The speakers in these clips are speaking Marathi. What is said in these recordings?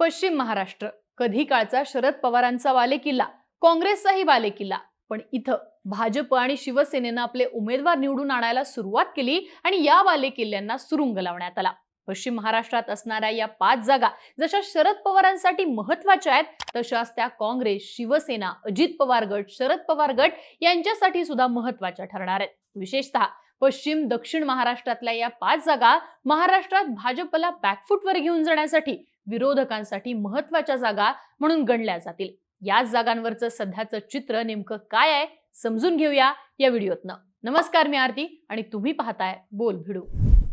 पश्चिम महाराष्ट्र. कधी काळचा शरद पवारांचा वालेकिल्ला काँग्रेसचाही बालेकिल्ला पण इथं भाजप आणि शिवसेनेनं आपले उमेदवार निवडून आणायला सुरुवात केली आणि या वालेकिल्ल्यांना सुरुंग लावण्यात आला. पश्चिम महाराष्ट्रात असणाऱ्या या पाच जागा जशा शरद पवारांसाठी महत्त्वाच्या आहेत तशाच त्या काँग्रेस शिवसेना अजित पवार गट शरद पवार गट यांच्यासाठी सुद्धा महत्त्वाच्या ठरणार आहेत. विशेषतः पश्चिम दक्षिण महाराष्ट्रातल्या या पाच जागा महाराष्ट्रात भाजपला बॅकफूटवर घेऊन जाण्यासाठी विरोधकांसाठी महत्त्वाच्या जागा म्हणून गणल्या जातील. याच जागांवरचं सध्याचं चित्र नेमकं काय आहे समजून घेऊया या व्हिडिओतनं. नमस्कार मी आरती आणि तुम्ही पाहताय बोल भिडू.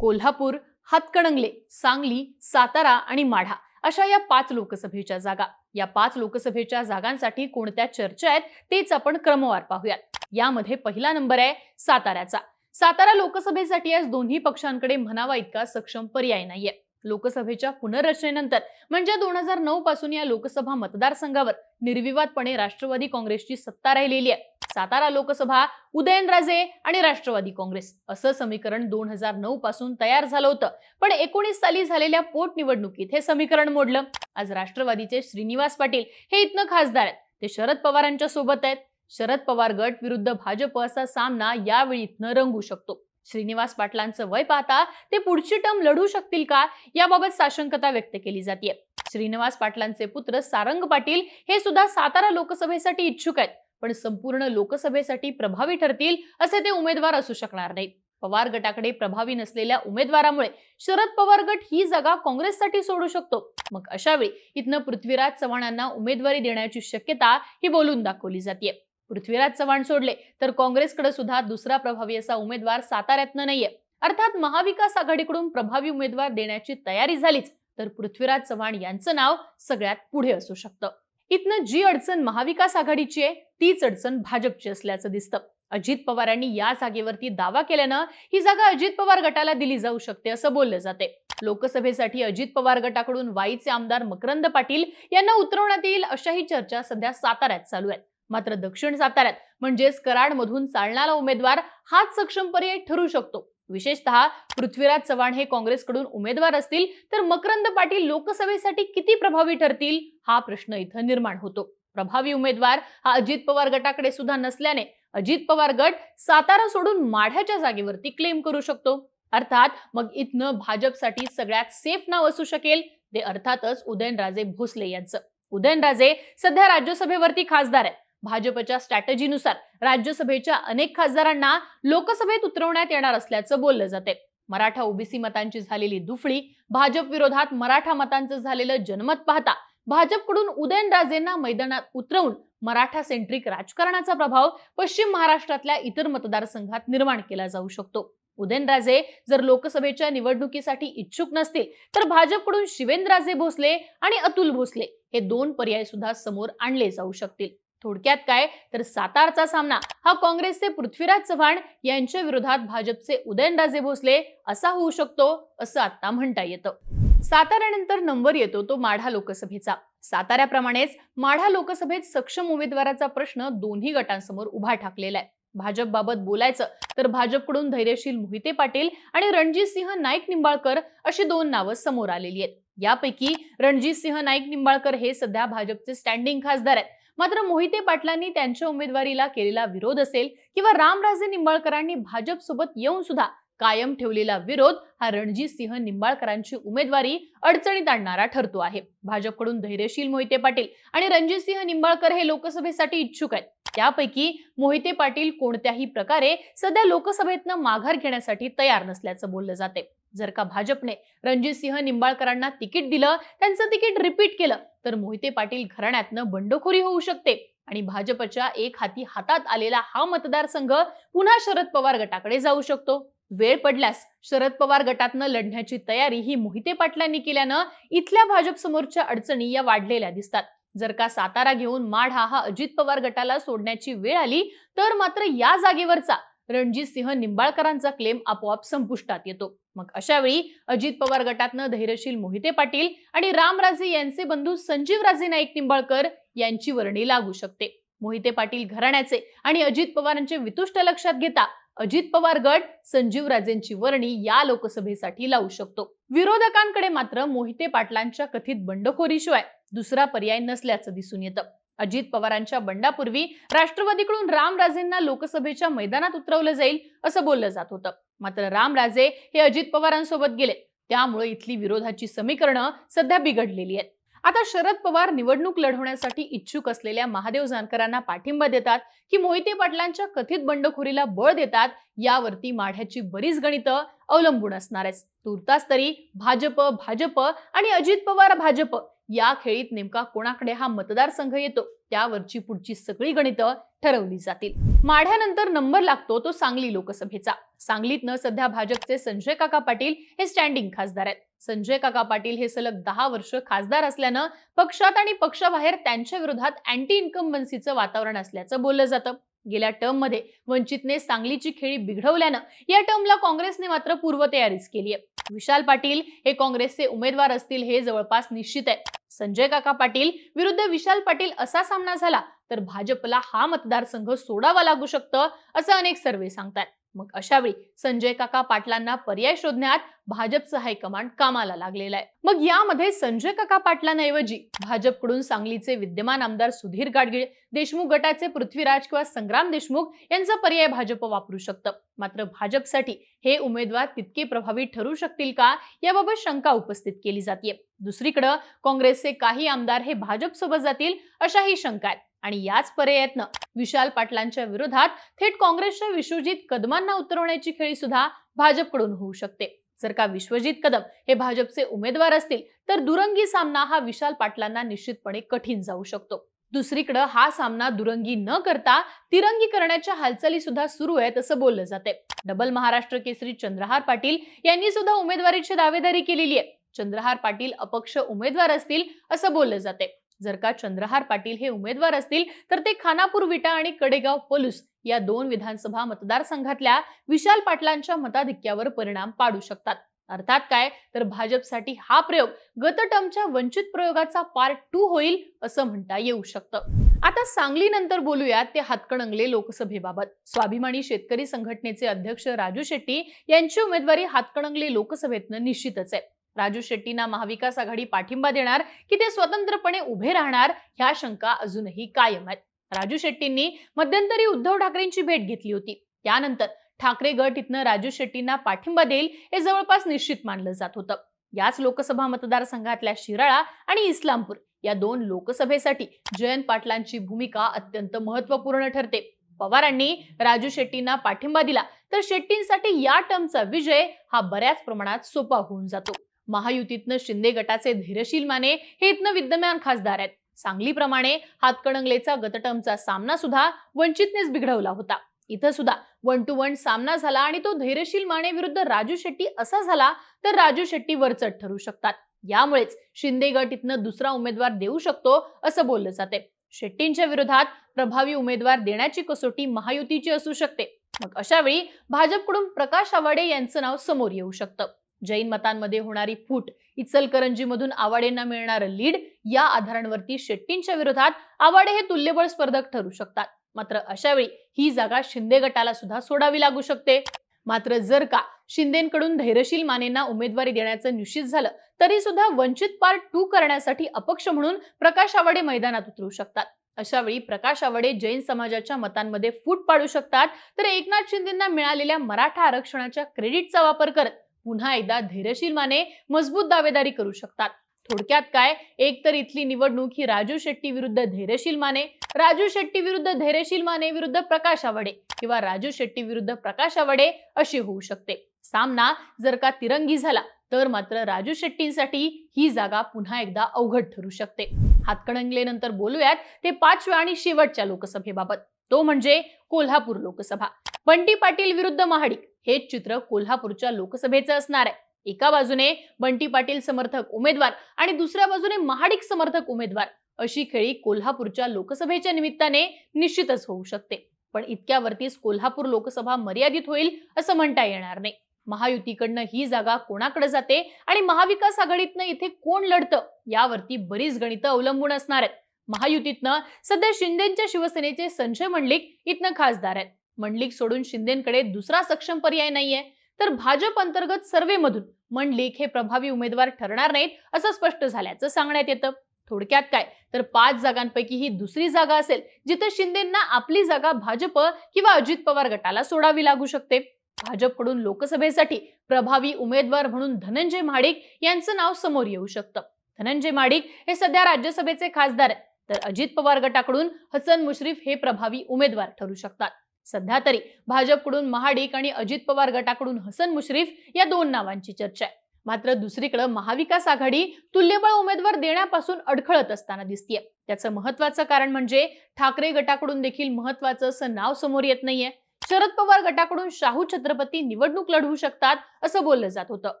कोल्हापूर हातकणंगले सांगली सातारा आणि माढा अशा या पाच लोकसभेच्या जागा. या पाच लोकसभेच्या जागांसाठी कोणत्या चर्चा आहेत तेच आपण क्रमवार पाहूयात. यामध्ये पहिला नंबर आहे साताऱ्याचा. सातारा लोकसभेसाठी आज दोन्ही पक्षांकडे म्हणावा इतका सक्षम पर्याय नाहीये. लोकसभेच्या पुनर्रचनेनंतर म्हणजे दोन हजार नऊ पासून या लोकसभा मतदारसंघावर निर्विवादपणे राष्ट्रवादी काँग्रेसची सत्ता राहिलेली आहे. सातारा लोकसभा उदयनराजे आणि राष्ट्रवादी काँग्रेस असं समीकरण दोन हजार नऊ पासून तयार झालं होतं. पण एकोणीस साली झालेल्या पोटनिवडणुकीत हे समीकरण मोडलं. आज राष्ट्रवादीचे श्रीनिवास पाटील हे इथनं खासदार आहेत. ते शरद पवारांच्या सोबत आहेत. शरद पवार गट विरुद्ध भाजप असा सामना यावेळी इथनं रंगू शकतो. श्रीनिवास पाटलांचं वय पाहता ते पुढची टर्म लढू शकतील का? याबाबत साशंकता व्यक्त केली जाते श्रीनिवास पाटलांचे पुत्र सारंग पाटील हे सुद्धा सातारा लोकसभेसाठी इच्छुक आहेत. पण संपूर्ण लोकसभेसाठी प्रभावी ठरतील असे ते उमेदवार असू शकणार नाहीत. पवार गटाकडे प्रभावी नसलेल्या उमेदवारामुळे शरद पवार गट ही जागा काँग्रेससाठी सोडू शकतो. मग अशावेळी इथनं पृथ्वीराज चव्हाणांना उमेदवारी देण्याची शक्यता ही बोलून दाखवली जाते पृथ्वीराज चव्हाण सोडले तर काँग्रेसकडे सुद्धा दुसरा प्रभावी असा उमेदवार साताऱ्यातनं नाहीये. अर्थात महाविकास आघाडीकडून प्रभावी उमेदवार देण्याची तयारी झालीच तर पृथ्वीराज चव्हाण यांचं नाव सगळ्यात पुढे असू शकतं. इथनं जी अडचण महाविकास आघाडीची आहे तीच अडचण भाजपची असल्याचं दिसतं. अजित पवारांनी या जागेवरती दावा केल्यानं ही जागा अजित पवार गटाला दिली जाऊ शकते असं बोललं जाते लोकसभेसाठी अजित पवार गटाकडून वाईचे आमदार मकरंद पाटील यांना उतरवण्यात येईल अशाही चर्चा सध्या साताऱ्यात चालू आहेत. मात्र दक्षिण साताऱ्यात म्हणजेच कराडमधून चालणारा उमेदवार हाच सक्षम पर्याय ठरू शकतो. विशेषतः पृथ्वीराज चव्हाण हे काँग्रेसकडून उमेदवार असतील तर मकरंद पाटील लोकसभेसाठी किती प्रभावी ठरतील हा प्रश्न इथं निर्माण होतो. प्रभावी उमेदवार हा अजित पवार गटाकडे सुद्धा नसल्याने अजित पवार गट सातारा सोडून माढ्याच्या जागेवरती क्लेम करू शकतो. अर्थात मग इथनं भाजपसाठी सगळ्यात सेफ नाव असू शकेल ते अर्थातच उदयनराजे भोसले यांचं. उदयनराजे सध्या राज्यसभेवरती खासदार आहेत. भाजपच्या स्ट्रॅटजीनुसार राज्यसभेच्या अनेक खासदारांना लोकसभेत उतरवण्यात येणार असल्याचं बोललं जाते मराठा ओबीसी मतांची झालेली दुफळी भाजप विरोधात मराठा मतांचं झालेलं जनमत पाहता भाजपकडून उदयनराजेंना मैदानात उतरवून मराठा सेंट्रिक राजकारणाचा प्रभाव पश्चिम महाराष्ट्रातल्या इतर मतदारसंघात निर्माण केला जाऊ शकतो. उदयनराजे जर लोकसभेच्या निवडणुकीसाठी इच्छुक नसतील तर भाजपकडून शिवेंद्रराजे भोसले आणि अतुल भोसले हे दोन पर्याय सुद्धा समोर आणले जाऊ शकतील. थोडक्यात काय? तर सातारचा सामना हा काँग्रेसचे पृथ्वीराज चव्हाण यांच्या विरोधात भाजपचे उदयनराजे भोसले असा होऊ शकतो असं आता म्हणता येतं. साताऱ्यानंतर नंबर येतो तो माढा लोकसभेचा. साताऱ्याप्रमाणेच माढा लोकसभेत सक्षम उमेदवाराचा प्रश्न दोन्ही गटांसमोर उभा ठाकलेला आहे. भाजपबाबत बोलायचं तर भाजपकडून धैर्यशील मोहिते पाटील आणि रणजित सिंह नाईक निंबाळकर अशी दोन नावं समोर आलेली आहेत. यापैकी रणजित सिंह नाईक निंबाळकर हे सध्या भाजपचे स्टँडिंग खासदार आहेत. मात्र मोहिते पाटलांनी त्यांच्या उमेदवारीला केलेला विरोध असेल किंवा रामराजे निंबाळकरांनी भाजपसोबत येऊन सुद्धा कायम ठेवलेला विरोध हा रणजित सिंह निंबाळकरांची उमेदवारी अडचणीत आणणारा ठरतो आहे. भाजपकडून धैर्यशील मोहिते पाटील आणि रणजित सिंह निंबाळकर हे लोकसभेसाठी इच्छुक आहेत. त्यापैकी मोहिते पाटील कोणत्याही प्रकारे सध्या लोकसभेतनं माघार घेण्यासाठी तयार नसल्याचं बोललं जाते जर का भाजपने रणजित सिंह निंबाळकरांना तिकीट दिलं त्यांचं तिकीट रिपीट केलं तर मोहिते पाटील घराण्यातनं बंडखोरी होऊ शकते. आणि भाजपच्या एक हाती हातात आलेला हा मतदारसंघ पुन्हा शरद पवार गटाकडे जाऊ शकतो. वेळ पडल्यास शरद पवार गटातनं लढण्याची तयारी ही मोहिते पाटलांनी केल्यानं इथल्या भाजप समोरच्या अडचणी या वाढलेल्या दिसतात. जर का सातारा घेऊन माढा हा अजित पवार गटाला सोडण्याची वेळ आली तर मात्र या जागेवरचा रणजित सिंह निंबाळकरांचा क्लेम आपोआप संपुष्टात येतो. मग अशावेळी अजित पवार गटातनं धैर्यशील मोहिते पाटील आणि रामराजे यांचे बंधू संजीव राजे नाईक निंबाळकर यांची वर्णी लागू शकते. मोहिते पाटील घराण्याचे आणि अजित पवारांचे वितुष्ट लक्षात घेता अजित पवार गट संजीव राजेंची वर्णी या लोकसभेसाठी लावू शकतो. विरोधकांकडे मात्र मोहिते पाटलांच्या कथित बंडखोरीशिवाय दुसरा पर्याय नसल्याचं दिसून येतं. अजित पवारांच्या बंडापूर्वी राष्ट्रवादीकडून रामराजेंना लोकसभेच्या मैदानात उतरवलं जाईल असं बोललं जात होतं. मात्र रामराजे हे अजित पवारांसोबत गेले. त्यामुळे इथली विरोधाची समीकरणं सध्या बिघडलेली आहेत. आता शरद पवार निवडणूक लढवण्यासाठी इच्छुक असलेल्या महादेव जानकरांना पाठिंबा देतात की मोहिते पाटलांच्या कथित बंडखोरीला बळ देतात यावरती माढ्याची बरीच गणितं अवलंबून असणार आहेत. तुर्तास तरी भाजप भाजप आणि अजित पवार भाजप या खेळीत नेमका कोणाकडे हा मतदारसंघ येतो त्यावरची पुढची सगळी गणितं ठरवली जातील. माढ्यानंतर नंबर लागतो तो सांगली लोकसभेचा. सांगलीतनं सध्या भाजपचे संजय काका पाटील हे स्टँडिंग खासदार आहेत. संजय काका पाटील हे सलग दहा वर्ष खासदार असल्यानं पक्षात आणि पक्षाबाहेर त्यांच्या विरोधात अँटी इन्कम्बन्सीचं वातावरण असल्याचं बोललं जातं. गेल्या टर्ममध्ये वंचितने सांगलीची खेळी बिघडवल्यानं या टर्मला काँग्रेसने मात्र पूर्वतयारीच केली आहे विशाल पाटील हे काँग्रेसचे उमेदवार असतील हे जवळपास निश्चित आहे. संजय काका पाटील विरुद्ध विशाल पाटील असा सामना झाला तर भाजपला हा मतदारसंघ सोडावा लागू शकतं असं अनेक सर्वे सांगतात मग अशावेळी संजय काका पाटलांना पर्याय शोधण्यात भाजपचं हायकमांड कामाला लागलेलं आहे. मग यामध्ये संजय काका पाटलांऐवजी भाजपकडून सांगलीचे विद्यमान आमदार सुधीर गाडगीळ देशमुख गटाचे पृथ्वीराज किंवा संग्राम देशमुख यांचा पर्याय भाजप वापरू शकतं. मात्र भाजपसाठी हे उमेदवार तितके प्रभावी ठरू शकतील का याबाबत शंका उपस्थित केली जाते दुसरीकडे काँग्रेसचे काही आमदार हे भाजपसोबत जातील अशाही शंका आहेत. आणि याच पर्यायातनं विशाल पाटलांच्या विरोधात थेट काँग्रेसच्या विश्वजित कदमांना उतरवण्याची खेळी सुद्धा भाजपकडून होऊ शकते. जर का विश्वजित कदम हे भाजपचे उमेदवार असतील तर दुरंगी सामना हा विशाल पाटलांना निश्चितपणे कठीण जाऊ शकतो. दुसरीकडे हा सामना दुरंगी न करता तिरंगी करण्याच्या हालचाली सुद्धा सुरू आहेत असं बोललं जाते डबल महाराष्ट्र केसरी चंद्रहार पाटील यांनी सुद्धा उमेदवारीची दावेदारी केलेली आहे. चंद्रहार पाटील अपक्ष उमेदवार असतील असं बोललं जाते जर का चंद्रहार पाटील हे उमेदवार असतील तर ते खानापूर विटा आणि कडेगाव पलूस या दोन विधानसभा मतदारसंघातल्या विशाल पाटलांच्या मताधिक्यावर परिणाम पाडू शकतात. अर्थात काय? तर भाजपसाठी हा प्रयोग गत टर्मच्या वंचित प्रयोगाचा पार्ट टू होईल असं म्हणता येऊ शकतं. आता सांगली नंतर बोलूयात ते हातकणंगले लोकसभेबाबत. स्वाभिमानी शेतकरी संघटनेचे अध्यक्ष राजू शेट्टी यांची उमेदवारी हातकणंगले लोकसभेतनं निश्चितच आहे. राजू शेट्टींना महाविकास आघाडी पाठिंबा देणार की ते स्वतंत्रपणे उभे राहणार ह्या शंका अजूनही कायम आहेत. राजू शेट्टींनी मध्यंतरी उद्धव ठाकरेंची भेट घेतली होती. त्यानंतर ठाकरे गट इथनं राजू शेट्टींना पाठिंबा देईल हे जवळपास निश्चित मानलं जात होतं. याच लोकसभा मतदारसंघातल्या शिराळा आणि इस्लामपूर या दोन लोकसभेसाठी जयंत पाटलांची भूमिका अत्यंत महत्त्वपूर्ण ठरते. पवारांनी राजू शेट्टींना पाठिंबा दिला तर शेट्टींसाठी या टर्मचा विजय हा बऱ्याच प्रमाणात सोपा होऊन जातो. महायुतीतनं शिंदे गटाचे धीरशील माने हे इथनं विद्यमान खासदार आहेत. सांगलीप्रमाणे हातकणंगलेचा गतटमचा सामना सुद्धा वंचितनेच बिघडवला होता. इथं सुद्धा वन टू वन सामना झाला आणि तो धैर्यशील माने विरुद्ध राजू शेट्टी असा झाला तर राजू शेट्टी वरचढ ठरू शकतात. यामुळेच शिंदे गट इथनं दुसरा उमेदवार देऊ शकतो असं बोललं जाते शेट्टींच्या विरोधात प्रभावी उमेदवार देण्याची कसोटी महायुतीची असू शकते. मग अशा वेळी भाजपकडून प्रकाश आवाडे यांचं नाव समोर येऊ शकतं. जैन मतांमध्ये होणारी फूट इचलकरंजीमधून आवाडेंना मिळणारं लीड या आधारांवरती शेट्टींच्या विरोधात आवाडे हे तुल्यबळ स्पर्धक ठरू शकतात. मात्र अशावेळी ही जागा शिंदे गटाला सुद्धा सोडावी लागू शकते. मात्र जर का शिंदेकडून धैर्यशील मानेंना उमेदवारी देण्याचं निश्चित झालं तरी सुद्धा वंचित पार्ट टू करण्यासाठी अपक्ष म्हणून प्रकाश आवाडे मैदानात उतरू शकतात. अशा वेळी प्रकाश आवाडे जैन समाजाच्या मतांमध्ये फूट पाडू शकतात. तर एकनाथ शिंदेना मिळालेल्या मराठा आरक्षणाच्या क्रेडिटचा वापर करत पुन्हा एकदा धैर्यशील माने मजबूत दावेदारी करू शकतात. थोडक्यात काय? एक तर इथली निवडणूक ही राजू शेट्टी विरुद्ध धैर्यशील माने राजू शेट्टी विरुद्ध धैर्यशील माने विरुद्ध प्रकाश आवाडे किंवा राजू शेट्टी विरुद्ध प्रकाश आवाडे अशी होऊ शकते. सामना जर का तिरंगी झाला तर मात्र राजू शेट्टींसाठी ही जागा पुन्हा एकदा अवघड ठरू शकते. हातकणंगलेनंतर बोलूयात ते पाचव्या आणि शेवटच्या लोकसभेबाबत. तो म्हणजे कोल्हापूर लोकसभा. बंटी पाटील विरुद्ध महाडिक. हेच चित्र कोल्हापूरच्या लोकसभेचं असणार आहे. एका बाजूने बंटी पाटील समर्थक उमेदवार आणि दुसऱ्या बाजूने महाडिक समर्थक उमेदवार. अशी खेळी कोल्हापूरच्या लोकसभेच्या निमित्ताने निश्चितच होऊ शकते. पण इतक्यावरतीच कोल्हापूर लोकसभा मर्यादित होईल असं म्हणता येणार नाही. महायुतीकडनं ही जागा कोणाकडे जाते आणि महाविकास आघाडीतनं इथे कोण लढतं यावरती बरीच गणितं अवलंबून असणार आहेत. महायुतीतनं सध्या शिंदेच्या शिवसेनेचे संजय मंडलिक इथनं खासदार आहेत. मंडलिक सोडून शिंदेकडे दुसरा सक्षम पर्याय नाहीये. तर भाजप अंतर्गत सर्वेमधून मंडलिक हे प्रभावी उमेदवार ठरणार नाहीत असं स्पष्ट झाल्याचं सांगण्यात येतं. थोडक्यात काय? तर पाच जागांपैकी ही दुसरी जागा असेल जिथे शिंदेंना आपली जागा भाजप किंवा अजित पवार गटाला सोडावी लागू शकते. भाजपकडून लोकसभेसाठी प्रभावी उमेदवार म्हणून धनंजय महाडिक यांचं नाव समोर येऊ शकतं. धनंजय महाडिक हे सध्या राज्यसभेचे खासदार आहेत. तर अजित पवार गटाकडून हसन मुश्रीफ हे प्रभावी उमेदवार ठरू शकतात. सध्या तरी भाजपकडून महाडिक आणि अजित पवार गटाकडून हसन मुश्रीफ या दोन नावांची चर्चा आहे. मात्र दुसरीकडे महाविकास आघाडी तुल्यबळ उमेदवार देण्यापासून अडखळत असताना दिसतीये. त्याचं महत्वाचं कारण म्हणजे ठाकरे गटाकडून देखील महत्वाचं असं नाव समोर येत नाहीये. शरद पवार गटाकडून शाहू छत्रपती निवडणूक लढवू शकतात असं बोललं जात होतं.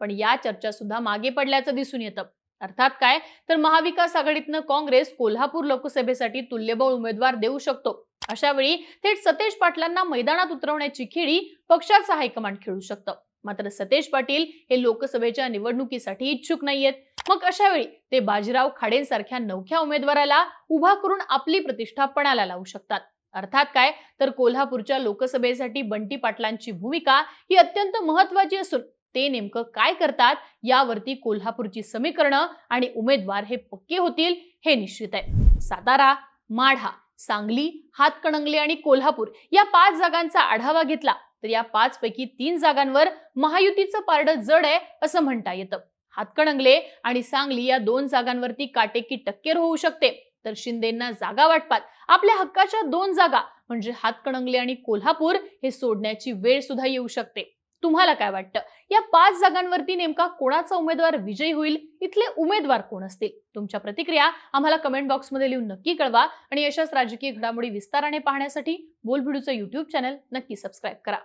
पण या चर्चा सुद्धा मागे पडल्याचं दिसून येतं. अर्थात काय? तर महाविकास आघाडीतनं काँग्रेस कोल्हापूर लोकसभेसाठी तुल्यबळ उमेदवार देऊ शकतो. अशावेळी थेट सतेज पाटलांना मैदानात उतरवण्याची खेळी पक्षाचं हायकमांड खेळू शकतं. मात्र सतेज पाटील हे लोकसभेच्या निवडणुकीसाठी इच्छुक नाहीयेत. मग अशावेळी ते बाजीराव खाडेंसारख्या नवख्या उमेदवाराला उभा करून आपली प्रतिष्ठा पणाला लावू शकतात. अर्थात काय? तर कोल्हापूरच्या लोकसभेसाठी बंटी पाटलांची भूमिका ही अत्यंत महत्वाची असून ते नेमकं काय करतात यावरती कोल्हापूरची समीकरणं आणि उमेदवार हे पक्के होतील हे निश्चित आहे. सातारा माढा. सांगली हातकणंगले आणि कोल्हापूर या पाच जागांचा आढावा घेतला. तर या पाच पैकी तीन जागांवर महायुतीचं पारडं जड आहे असं म्हणता येतं. हातकणंगले आणि सांगली या दोन जागांवरती काटेकी टक्केर होऊ शकते. तर शिंदेंना जागा वाटपात. आपल्या हक्काच्या दोन जागा म्हणजे हातकणंगले आणि कोल्हापूर हे सोडण्याची वेळ सुद्धा येऊ शकते. तुम्हाला काय वाटतं? या पाच जागांवरती नेमका कोणाचा उमेदवार विजयी होईल? इथले उमेदवार कोण असतील? तुमच्या प्रतिक्रिया आम्हाला कमेंट बॉक्समध्ये लिहून नक्की कळवा आणि अशाच राजकीय घडामोडी विस्ताराने पाहण्यासाठी बोलभिडूचं युट्यूब चॅनल नक्की सबस्क्राईब करा.